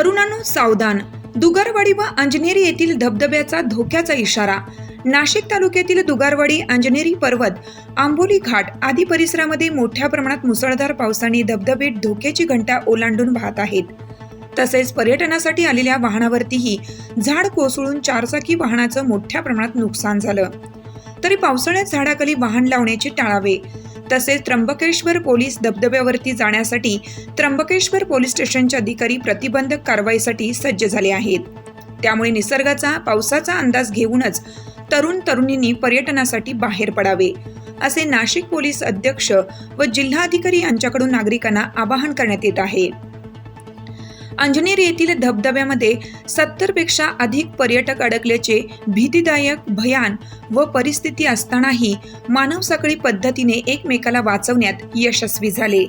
तरुणांनो सावधान. दुगारवाडी व अंजनेरी येथील धबधब्याचा धोक्याचा इशारा. नाशिक तालुक्यातील दुगारवाडी अंजनेरी पर्वत आंबोली घाट आदी परिसरामध्ये मोठ्या प्रमाणात मुसळधार पावसाने धबधबे धोक्याची घंटा ओलांडून वाहत आहेत. तसेच पर्यटनासाठी आलेल्या वाहनावरतीही झाड कोसळून चारचाकी वाहनाचं मोठ्या प्रमाणात नुकसान झालं. तरी पावसाळ्यात झाडाखाली वाहन लावण्याचे टाळावे. तसेच त्र्यंबकेश्वर पोलीस धबधब्यावरती जाण्यासाठी त्र्यंबकेश्वर पोलीस स्टेशनचे अधिकारी प्रतिबंधक कारवाईसाठी सज्ज झाले आहेत. त्यामुळे निसर्गाचा पावसाचा अंदाज घेऊनच तरुण तरुणींनी पर्यटनासाठी बाहेर पडावे असे नाशिक पोलीस अध्यक्ष व जिल्हाधिकारी यांच्याकडून नागरिकांना आवाहन करण्यात येत आहे. अंजनेरी येथील धबधब्यामध्ये सत्तरपेक्षा अधिक पर्यटक अडकल्याचे भीतीदायक भयान व परिस्थिती असतानाही मानव साखळी पद्धतीने एकमेकाला वाचवण्यात यशस्वी झाले.